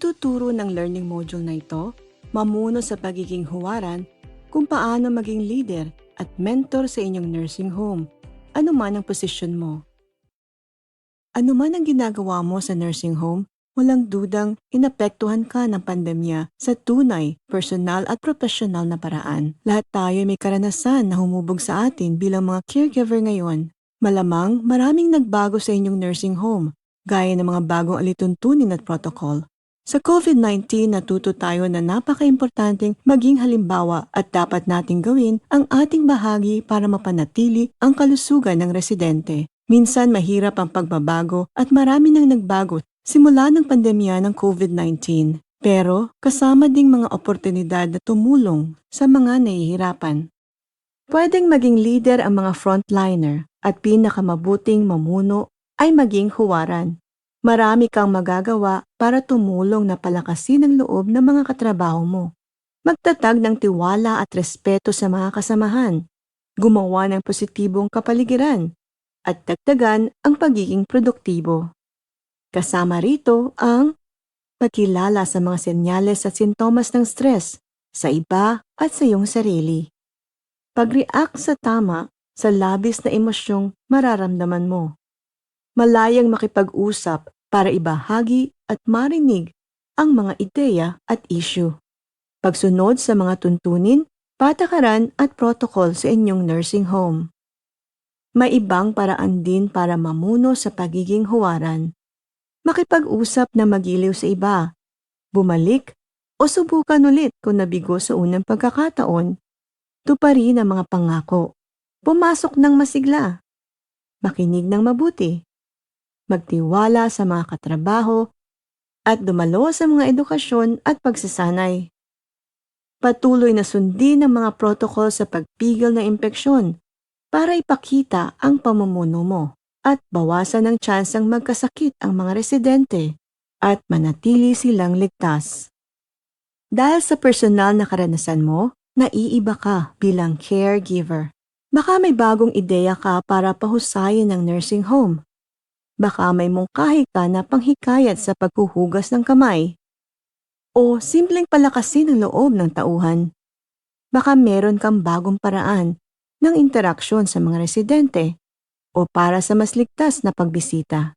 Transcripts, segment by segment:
Ituturo ng learning module na ito, mamuno sa pagiging huwaran, kung paano maging leader at mentor sa inyong nursing home, ano man ang posisyon mo. Ano man ang ginagawa mo sa nursing home, walang dudang inapektuhan ka ng pandemya sa tunay, personal at profesional na paraan. Lahat tayo may karanasan na humubog sa atin bilang mga caregiver ngayon. Malamang maraming nagbago sa inyong nursing home, gaya ng mga bagong alituntunin at protocol. Sa COVID-19, natuto tayo na napaka-importanting maging halimbawa at dapat nating gawin ang ating bahagi para mapanatili ang kalusugan ng residente. Minsan mahirap ang pagbabago at marami nang nagbago simula ng pandemya ng COVID-19. Pero kasama ding mga oportunidad na tumulong sa mga nahihirapan. Pwedeng maging leader ang mga frontliner at pinakamabuting mamuno ay maging huwaran. Marami kang magagawa para tumulong na palakasin ang loob ng mga katrabaho mo. Magtatag ng tiwala at respeto sa mga kasamahan. Gumawa ng positibong kapaligiran at dagdagan ang pagiging produktibo. Kasama rito ang pagkilala sa mga senyales at sintomas ng stress sa iba at sa iyong sarili. Pag-react sa tama sa labis na emosyong mararamdaman mo. Malayang makipag-usap para ibahagi at marinig ang mga ideya at issue. Pagsunod sa mga tuntunin, patakaran at protocol sa inyong nursing home. May ibang paraan din para mamuno sa pagiging huwaran. Makipag-usap na magiliw sa iba, bumalik o subukan ulit kung nabigo sa unang pagkakataon. Tuparin ang mga pangako. Pumasok ng masigla. Makinig ng mabuti. Magtiwala sa mga katrabaho at dumalo sa mga edukasyon at pagsasanay. Patuloy na sundin ang mga protocol sa pagpigil ng impeksyon para ipakita ang pamumuno mo at bawasan ang tsansang magkasakit ang mga residente at manatili silang ligtas. Dahil sa personal na karanasan mo, naiiba ka bilang caregiver. Baka may bagong ideya ka para pahusayin ang nursing home. Baka may mungkahi ka na panghikayat sa paghuhugas ng kamay. O simpleng palakasin ang loob ng tauhan. Baka meron kang bagong paraan ng interaksyon sa mga residente o para sa mas ligtas na pagbisita.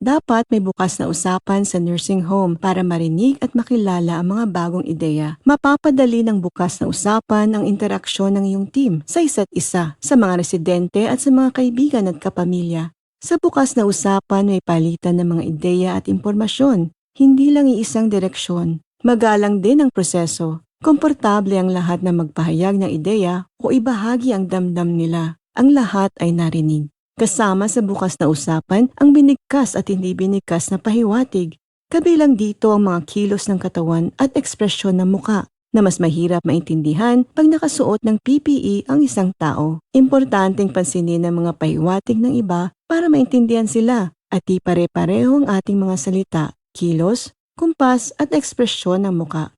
Dapat may bukas na usapan sa nursing home para marinig at makilala ang mga bagong ideya. Mapapadali ng bukas na usapan ang interaksyon ng iyong team sa isa't isa, sa mga residente at sa mga kaibigan at kapamilya. Sa bukas na usapan may palitan ng mga ideya at impormasyon, hindi lang iisang direksyon. Magalang din ang proseso. Komportable ang lahat na magpahayag ng ideya o ibahagi ang damdam nila ang lahat ay narinig. Kasama sa bukas na usapan ang binigkas at hindi binigkas na pahiwatig. Kabilang dito ang mga kilos ng katawan at ekspresyon ng muka na mas mahirap maintindihan pag nakasuot ng PPE ang isang tao. Importanteng pansinin ang mga pahiwatig ng iba para maintindihan sila at di pare-pareho ang ating mga salita, kilos, kumpas at ekspresyon ng muka.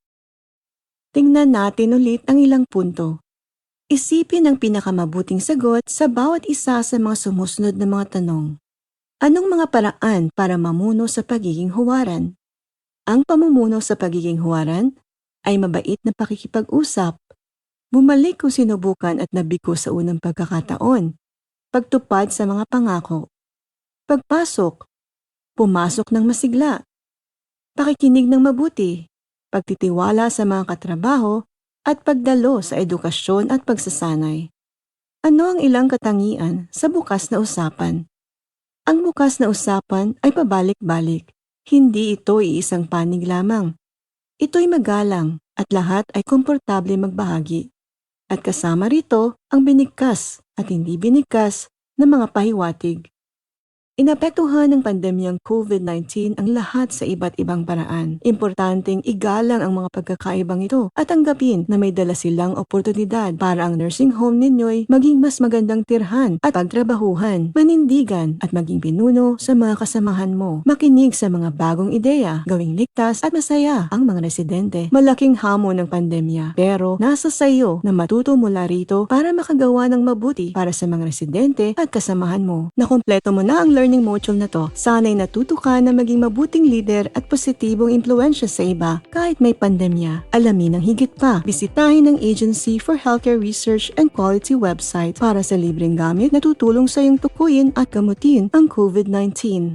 Tingnan natin ulit ang ilang punto. Isipin ang pinakamabuting sagot sa bawat isa sa mga sumusunod na mga tanong. Anong mga paraan para mamuno sa pagiging huwaran? Ang pamumuno sa pagiging huwaran ay mabait na pakikipag-usap, bumalik kung sinubukan at nabigo sa unang pagkakataon, pagtupad sa mga pangako, pagpasok, pumasok ng masigla, pakikinig ng mabuti, pagtitiwala sa mga katrabaho at pagdalo sa edukasyon at pagsasanay. Ano ang ilang katangian sa bukas na usapan? Ang bukas na usapan ay pabalik-balik. Hindi ito iisang panig lamang. Ito'y magalang at lahat ay komportable magbahagi. At kasama rito ang binigkas at hindi binigkas na mga pahiwatig. Inapektuhan ng pandemyang COVID-19 ang lahat sa iba't ibang paraan. Importanteng igalang ang mga pagkakaibang ito at tanggapin na may dala silang oportunidad para ang nursing home ninyo'y maging mas magandang tirhan at pagtrabahuhan, manindigan at maging pinuno sa mga kasamahan mo. Makinig sa mga bagong ideya, gawing ligtas at masaya ang mga residente. Malaking hamon ng pandemya pero nasa sayo na matuto mula rito para makagawa ng mabuti para sa mga residente at kasamahan mo. Nakompleto mo na ang learning learning module na to, sana'y natuto ka na maging mabuting leader at positibong impluensya sa iba kahit may pandemya. Alamin ang higit pa, bisitahin ang Agency for Healthcare Research and Quality website para sa libreng gamit na tutulong sa iyong tukuyin at gamutin ang COVID-19.